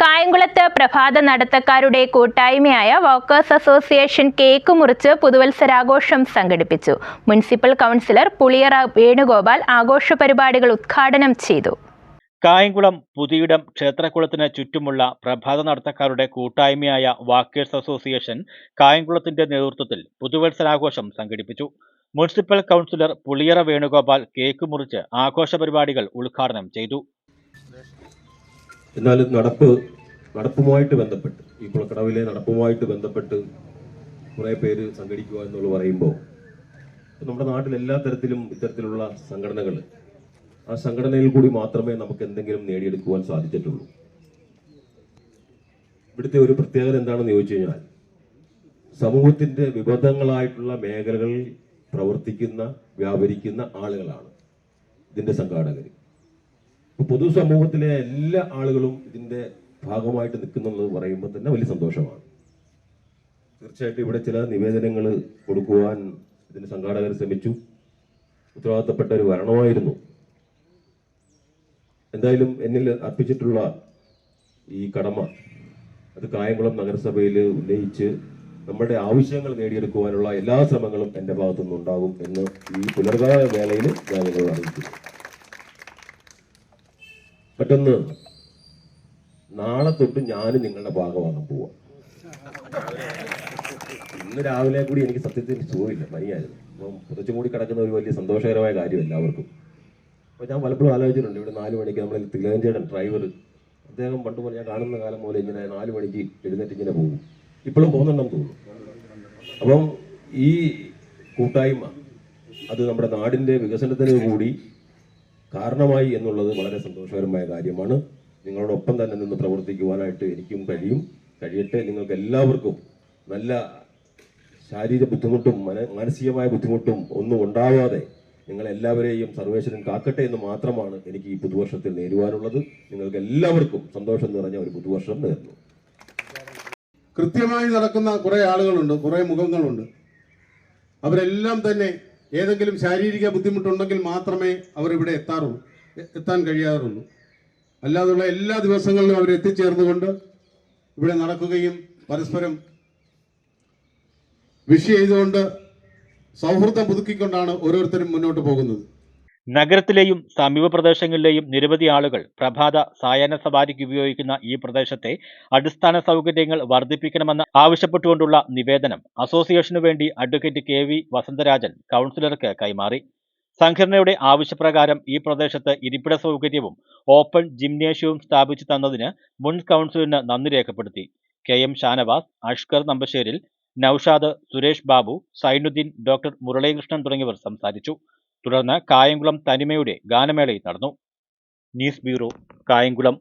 കായംകുളത്ത് പ്രഭാത നടത്തക്കാരുടെ കൂട്ടായ്മയായ വോക്കേഴ്സ് അസോസിയേഷൻ കേക്ക് മുറിച്ച് പുതുവത്സരാഘോഷം സംഘടിപ്പിച്ചു. മുനിസിപ്പൽ കൗൺസിലർ പുളിയറ വേണുഗോപാൽ ആഘോഷ പരിപാടികൾ ഉദ്ഘാടനം ചെയ്തു. കായംകുളം പുതിയിടം ക്ഷേത്രകുളത്തിന് ചുറ്റുമുള്ള പ്രഭാത നടത്തക്കാരുടെ കൂട്ടായ്മയായ വാക്കേഴ്സ് അസോസിയേഷൻ കായംകുളത്തിന്റെ നേതൃത്വത്തിൽ പുതുവത്സരാഘോഷം സംഘടിപ്പിച്ചു. Municipal councillor Puliyara Venugopal cake മുറിച്ച് ആഘോഷ പരിപാടികൾ ഉദ്ഘാടനം ചെയ്തു. എന്നാൽ നടപ്പ് നടപ്പുമായിട്ട് ബന്ധപ്പെട്ട് ഈ കുളക്കടവിലെ നടപ്പുമായിട്ട് ബന്ധപ്പെട്ട് കുറേ പേര് സംഘടിക്കുക എന്നുള്ള പറയുമ്പോൾ നമ്മുടെ നാട്ടിൽ എല്ലാ തരത്തിലും ഇത്തരത്തിലുള്ള സംഘടനകൾ ആ സംഘടനയിൽ കൂടി മാത്രമേ നമുക്ക് എന്തെങ്കിലും നേടിയെടുക്കുവാൻ സാധിച്ചിട്ടുള്ളൂ. ഇവിടുത്തെ ഒരു പ്രത്യേകത എന്താണെന്ന് ചോദിച്ചു കഴിഞ്ഞാൽ സമൂഹത്തിന്റെ വിവിധങ്ങളായിട്ടുള്ള മേഖലകളിൽ പ്രവർത്തിക്കുന്ന വ്യാപരിക്കുന്ന ആളുകളാണ് ഇതിന്റെ സംഘാടകർ ഇപ്പൊ പൊതുസമൂഹത്തിലെ എല്ലാ ആളുകളും ഇതിന്റെ ഭാഗമായിട്ട് നിൽക്കുന്നുള്ളത് പറയുമ്പോൾ തന്നെ വലിയ സന്തോഷമാണ്. തീർച്ചയായിട്ടും ഇവിടെ ചില നിവേദനങ്ങൾ കൊടുക്കുവാൻ ഇതിന് സംഘാടകർ ശ്രമിച്ചു. ഉത്തരവാദിത്തപ്പെട്ട ഒരു വരണമായിരുന്നു എന്തായാലും എന്നിൽ അർപ്പിച്ചിട്ടുള്ള ഈ കടമ അത് കായംകുളം നഗരസഭയിൽ ഉന്നയിച്ച് നമ്മുടെ ആവശ്യങ്ങൾ നേടിയെടുക്കുവാനുള്ള എല്ലാ ശ്രമങ്ങളും എന്റെ ഭാഗത്തുനിന്നുണ്ടാകും എന്ന് ഈ പുനർഗാമ വേളയിൽ ഞാൻ നിങ്ങളോട് അറിയിക്കുന്നു. മറ്റൊന്ന് നാളെ തൊട്ട് ഞാനും നിങ്ങളുടെ ഭാഗമാകാൻ പോവാ. ഇന്ന് രാവിലെ കൂടി എനിക്ക് സത്യത്തിൽ സുഖമില്ല പനിയായിരുന്നു. അപ്പം പുതച്ചു മൂടി കിടക്കുന്ന ഒരു വലിയ സന്തോഷകരമായ കാര്യം എല്ലാവർക്കും. അപ്പോൾ ഞാൻ പലപ്പോഴും ആലോചിച്ചിട്ടുണ്ട് ഇവിടെ നാല് മണിക്ക് നമ്മൾ തിലകഞ്ചേടൻ ഡ്രൈവർ അദ്ദേഹം പണ്ട് പോലെ ഞാൻ കാണുന്ന കാലം പോലെ ഇങ്ങനെ നാല് മണിക്ക് എഴുന്നേറ്റ് ഇങ്ങനെ പോകും. ഇപ്പോഴും പോകുന്നുണ്ടെന്ന് തോന്നുന്നു. അപ്പം ഈ കൂട്ടായ്മ അത് നമ്മുടെ നാടിന്റെ വികസനത്തിന് കൂടി കാരണമായി എന്നുള്ളത് വളരെ സന്തോഷകരമായ കാര്യമാണ്. നിങ്ങളോടൊപ്പം തന്നെ നിന്ന് പ്രവർത്തിക്കുവാനായിട്ട് എനിക്കും കഴിയും. കഴിയട്ടെ നിങ്ങൾക്ക് എല്ലാവർക്കും നല്ല ശാരീരിക ബുദ്ധിമുട്ടും മന മാനസികമായ ബുദ്ധിമുട്ടും ഒന്നും ഉണ്ടാവാതെ നിങ്ങളെല്ലാവരെയും സർവേശ്വരൻ കാക്കട്ടെ എന്ന് മാത്രമാണ് എനിക്ക് ഈ പുതുവർഷത്തിൽ നേരുവാനുള്ളത്. നിങ്ങൾക്ക് എല്ലാവർക്കും സന്തോഷം നിറഞ്ഞ ഒരു പുതുവർഷം നേരുന്നു. കൃത്യമായി നടക്കുന്ന കുറേ ആളുകളുണ്ട് കുറെ മുഖങ്ങളുണ്ട്. അവരെല്ലാം തന്നെ ഏതെങ്കിലും ശാരീരിക ബുദ്ധിമുട്ടുണ്ടെങ്കിൽ മാത്രമേ അവർ ഇവിടെ എത്താറുള്ളൂ എത്താൻ കഴിയാറുള്ളൂ. അല്ലാതുള്ള എല്ലാ ദിവസങ്ങളിലും അവർ എത്തിച്ചേർന്നുകൊണ്ട് ഇവിടെ നടക്കുകയും പരസ്പരം വിഷ് ചെയ്തുകൊണ്ട് സൗഹൃദം പുതുക്കിക്കൊണ്ടാണ് ഓരോരുത്തരും മുന്നോട്ട് പോകുന്നത്. നഗരത്തിലെയും സമീപ പ്രദേശങ്ങളിലെയും നിരവധി ആളുകൾ പ്രഭാത സായാഹ്ന സവാരിക്ക് ഉപയോഗിക്കുന്ന ഈ പ്രദേശത്തെ അടിസ്ഥാന സൗകര്യങ്ങൾ വർദ്ധിപ്പിക്കണമെന്ന് ആവശ്യപ്പെട്ടുകൊണ്ടുള്ള നിവേദനം അസോസിയേഷനു വേണ്ടി അഡ്വക്കേറ്റ് കെ വി വസന്തരാജൻ കൗൺസിലർക്ക് കൈമാറി. സംഘടനയുടെ ആവശ്യപ്രകാരം ഈ പ്രദേശത്ത് ഇരിപ്പിട സൗകര്യവും ഓപ്പൺ ജിംനേഷ്യവും സ്ഥാപിച്ചു തന്നതിന് മുൻ കൗൺസിലിന് നന്ദി രേഖപ്പെടുത്തി. K M Shanavas Ashkar Nambasseril Noushad Suresh Babu Sainudheen doctor Muralikrishnan തുടങ്ങിയവർ സംസാരിച്ചു. തുടർന്ന് കായംകുളം തനിമയുടെ ഗാനമേളയും നടന്നു. News bureau Kayamkulam.